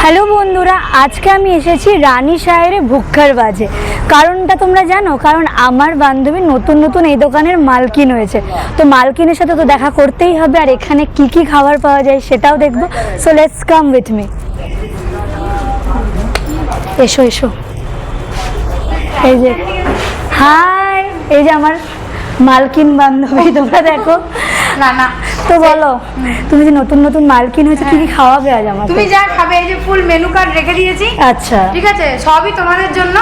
Hello বন্ধুরা, আজকে আমি এসেছি রানী সাহেরে ভুক্কার বাজে। কারণটা তোমরা জানো, কারণ আমার বান্ধবী নতুন নতুন এই দোকানের মালকিন হয়েছে। তো মালকিনের সাথে তো দেখা করতেই হবে, আর এখানে কি কি খাবার পাওয়া যায় সেটাও দেখব। So let's come with me এসো এসো। এই যে, হাই, এই যে আমার মালকিন বান্ধবী, তোমরা দেখো। না না। তো বলো তুমি যে নতুন নতুন মালকিন হয়েছে কি কি খাওয়াবে আজ আমাকে? তুমি যা খাবে এই যে ফুল মেনু কার্ড রেখে দিয়েছি। আচ্ছা। ঠিক আছে? সবই তোমাদের জন্য।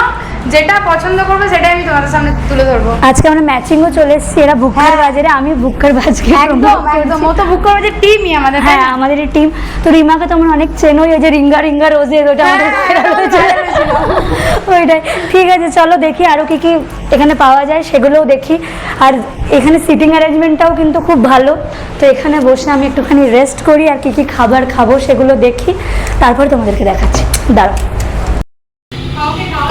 যেটা পছন্দ করবে সেটাই আমি তোমাদের সামনে তুলে ধরবো। আজকে আমরা ম্যাচিংও চলে এসেছি এরা ভুক্কার হ্যাঁ। বাজারে আমি ভুক্কার বাজকে একদম একদম। ও তো বুক করবে টিমই আমাদের হ্যাঁ? আমাদের টিম তো রিমাকে তোমরা অনেক চেনোই ওই যে রিঙ্গা রিঙ্গা রোজে ওটা আমাদের ওইটাই। ঠিক আছে, চলো দেখি আরও কি কি এখানে পাওয়া যায়, সেগুলোও দেখি। আর এখানে সিটিং অ্যারেঞ্জমেন্টটাও কিন্তু খুব ভালো। তো এখানে বসে আমি একটুখানি রেস্ট করি আর কি কি খাবার খাব সেগুলো দেখি। তারপর তোমাদেরকে দেখাচ্ছি। দাঁড়াও।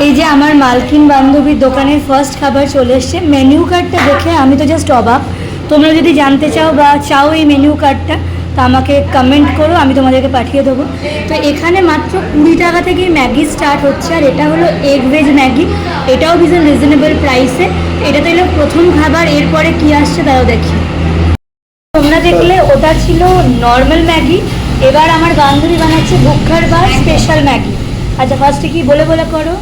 এই যে আমার মালকিন বান্ধবীর দোকানের ফার্স্ট খাবার চলে এসছে। মেনু কার্ডটা দেখে আমি তো জাস্ট অবাক। তোমরা যদি জানতে চাও বা চাও এই মেনু কার্ডটা তা আমাকে কমেন্ট করো, আমি তোমাদেরকে পাঠিয়ে দেবো। তো এখানে মাত্র কুড়ি টাকা থেকে ম্যাগি স্টার্ট হচ্ছে, আর এটা হলো এগ ভেজ ম্যাগি। এটাও ভীষণ রিজনেবল প্রাইসে এটা তো এলো প্রথম খাবার, এরপরে কি আসছে তাও দেখি। তোমরা দেখলে ওটা ছিল নর্মাল ম্যাগি, এবার আমার বান্ধবী বানাচ্ছে ভুক্ষার বা স্পেশাল ম্যাগি। আচ্ছা ফার্স্টে কি বলে বলে করো?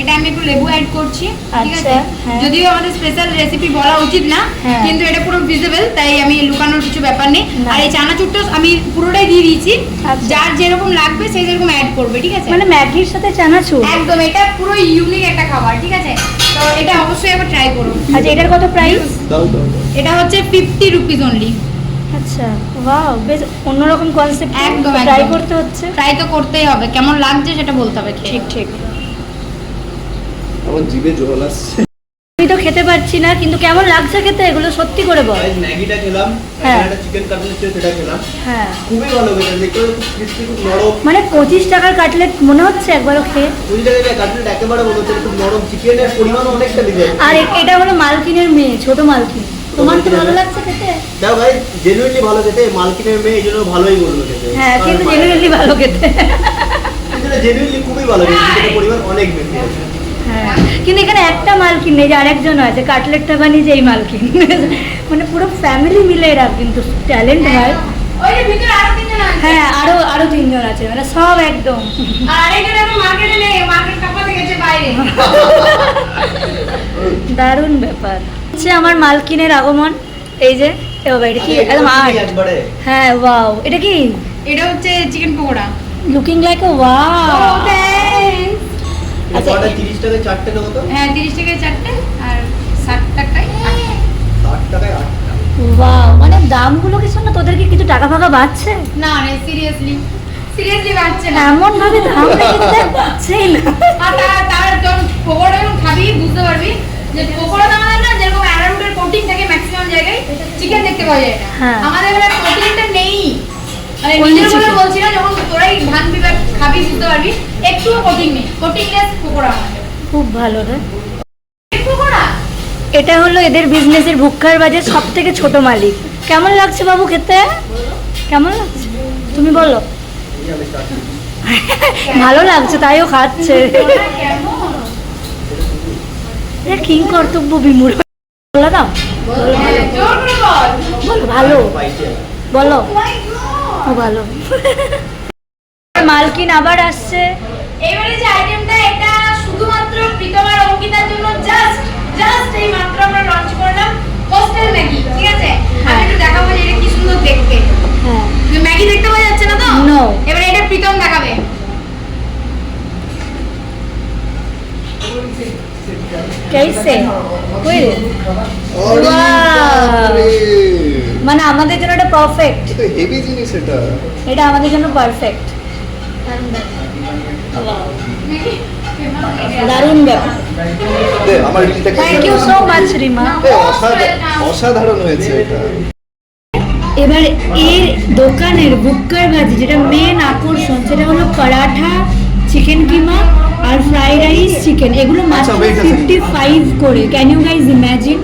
এটা আমি একটু লেবু অ্যাড করছি ঠিক আচ্ছা, আছে হ্যাঁ। যদিও আমাদের স্পেশাল রেসিপি বলা উচিত না হ্যাঁ। কিন্তু এটা পুরো ভিজিবল তাই আমি লুকানোর কিছু ব্যাপার নেই। আর এই চানাচুরটা আমি পুরোটাই দিয়ে দিয়েছি। আচ্ছা। যার যেরকম লাগবে সেই যেরকম অ্যাড করবে ঠিক আছে? মানে ম্যাগির সাথে চানাচুর? একদম এটা পুরো ইউনিক একটা খাবার ঠিক আছে? তো এটা অবশ্যই একবার ট্রাই করুন আচ্ছা এটার কত প্রাইস এটা হচ্ছে ফিফটি রুপিস অনলি আচ্ছা ওয়াও বেশ অন্যরকম কনসেপ্ট একদম, ট্রাই করতে হচ্ছে। ট্রাই তো করতেই হবে কেমন লাগছে সেটা বলতে হবে ঠিক ঠিক। আমার জিভে জল আসছে। আমি তো খেতে পারছি না কিন্তু কেমন লাগছে খেতে? এগুলো সত্যি করে বল। ম্যাগিটা খেলাম হ্যাঁ। চিকেন কাটলেট ছিল সেটা খেলাম। হ্যাঁ। খুবই ভালো খেলাম দেখতে খুব ক্রিস্পি খুব নরম। মানে পঁচিশ টাকার কাটলেট মনে হচ্ছে একবারও খেয়ে? ওই জায়গায় কাটলেট একেবারে মনে হচ্ছে খুব নরম। চিকেনের পরিমাণ অনেকটা বেশি আর এটা হলো মালকিনের মেয়ে ছোট মালকিন। তোমার তো ভালো লাগছে খেতে? দাও ভাই জেনুইনলি ভালো খেতে মালকিনের মেয়ে এই ভালোই বলল খেতে। হ্যাঁ কিন্তু জেনুইনলি ভালো খেতে। জেনুইনলি খুবই ভালো খেতে পরিমাণ অনেক বেশি আছে। কিন্তু এখানে একটা মালকিন নেই যে আরেকজন আছে কাটলেটটা বানিয়েছে এই মালকিন। মানে পুরো ফ্যামিলি মিলে এরা কিন্তু ট্যালেন্ট হয়। হ্যাঁ। আরও আরও তিনজন আছে মানে সব একদম। আর আরেকজন এখন মার্কেটে নেই মার্কেট কাপাতে গেছে বাইরে। দারুণ ব্যাপার। হচ্ছে আমার মালকিনের আগমন এই যে এটা কি? একদম আর্ট। হ্যাঁ ওয়াও। এটা কি? এটা হচ্ছে chicken pakora. Looking like a wow আচ্ছা। কটা তিরিশ টাকায় চারটে নেব তো? হ্যাঁ তিরিশ টাকায় চারটে আর ষাট টাকায় আটটা। আট টাকায় আটটা। ওয়াও মানে দামগুলো কিছু না তোদেরকে কিছু টাকা ফাঁকা বাড়ছে? না রে সিরিয়াসলি সিরিয়াসলি বাড়ছে না। এমন ভাবে দাম বাড়ছেই না। আর তার যখন পকোড়া যখন খাবি বুঝতে পারবি যে পকোড়া আমাদের না যেরকম অ্যারাউন্ডের থাকে ম্যাক্সিমাম জায়গায় চিকেন দেখতে পাওয়া যায় না। হ্যাঁ। আমাদের এখানে প্রোটিনটা নেই। মানে নিজের বলে বলছি না যখন তোরাই ধান বিভাগ খাবি বুঝতে পারবি একটুও প্রোটিন নেই। প্রোটিনলেস পকোড়া আমাদের খুব ভালো রে এটা হলো এদের বিজনেসের ভুক্কার বাজার সব থেকে ছোট মালিক। কেমন লাগছে বাবু খেতে? কেমন লাগছে? তুমি বলো। ভালো লাগছে তাইও খাচ্ছে। কি কর্তব্য বিমূল বলো দাও। হ্যাঁ, ভালো। বলো! ও ভালো। মালকিন আবার আসছে। এবারে যে আইটেমটা এটা শুধুমাত্র প্রীতম আর অঙ্কিতার জন্য জাস্ট জাস্ট এই মাত্র আমরা লঞ্চ করলাম হোস্টেল ম্যাগি ঠিক আছে আমি একটু দেখাবো যে এটা কি সুন্দর দেখতে হ্যাঁ যে ম্যাগি দেখতে পাওয়া যাচ্ছে না তো No. এবারে এটা প্রীতম দেখাবে মানে আমাদের জন্য এটা পারফেক্ট হেভি জিনিস এটা। এটা আমাদের জন্য পারফেক্ট দারুণ ব্যাপার। আমার রিলটা thank you so much Rima. অসাধারণ অসাধারণ হয়েছে এটা। এবার এর দোকানের বুক্কার ভাজি যেটা মেন আকর্ষণ সেটা হলো পরাঠা চিকেন কিমা আর ফ্রাইড রাইস চিকেন। এগুলো মাত্র আচ্ছা, second. ফিফটি ফাইভ করে। ক্যান ইউ গাইজ ইম্যাজিন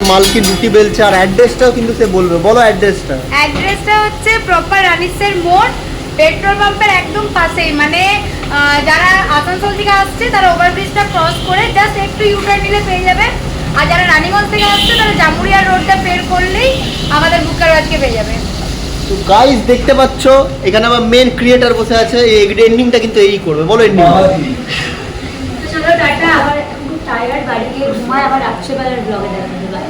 মালকি রুটি বেলছে আর অ্যাড্রেসটাও কিন্তু সে বলবে। বলো অ্যাড্রেসটা অ্যাড্রেসটা হচ্ছে প্রপার রানিসের মোড়। পেট্রোল পাম্পের একদম পাশেই। মানে যারা আসানসোল থেকে আসছে তারা ওভারব্রিজটা ক্রস করে জাস্ট একটু ইউটার্ন নিলে পেয়ে যাবে। আর যারা রানীগঞ্জ থেকে আসছে তারা জামুরিয়া রোডটা বের করলেই আমাদের বুকার আজকে পেয়ে যাবে। তো গাইস দেখতে পাচ্ছ এখানে আমার মেন ক্রিয়েটার বসে আছে এই এন্ডিংটা কিন্তু এই করবে বলো এন্ডিং তো চলো টাটা আবার খুব টায়ার্ড বাড়ি গিয়ে ঘুমায় আবার রাত্রেবেলার ব্লগে দেখা